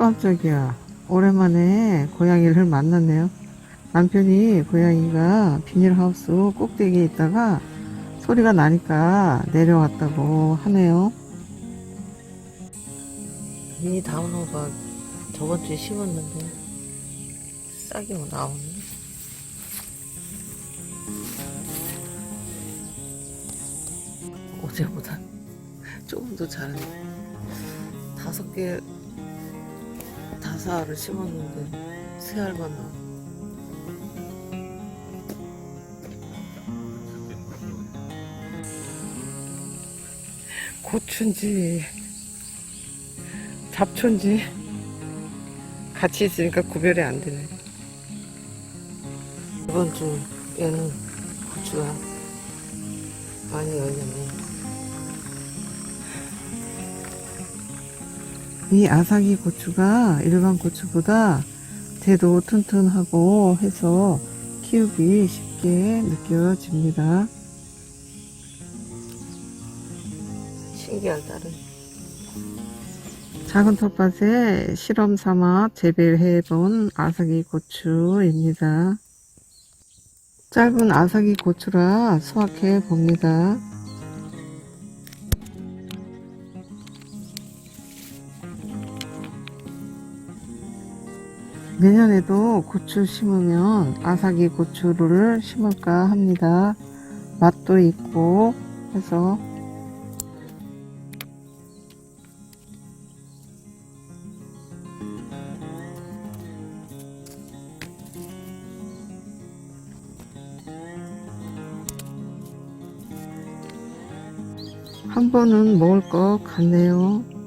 깜짝이야. 오랜만에 고양이를 만났네요. 남편이 고양이가 비닐하우스 꼭대기에 있다가 소리가 나니까 내려왔다고 하네요. 미니 다운호박 저번 주에 심었는데 싹이 뭐 나오네. 어제보다 조금 더 잘하네. 다섯 개 알을 심었는데 세 알만 나와. 고추인지 잡초인지 같이 있으니까 구별이 안 되네. 이번 주에는 고추가 많이 열렸네. 이 아삭이 고추가 일반 고추보다 대도 튼튼하고 해서 키우기 쉽게 느껴집니다. 신기하다른. 작은 텃밭에 실험 삼아 재배해 본 아삭이 고추입니다. 짧은 아삭이 고추라 수확해 봅니다. 내년에도 고추 심으면 아삭이 고추를 심을까 합니다. 맛도 있고 해서 한 번은 먹을 것 같네요.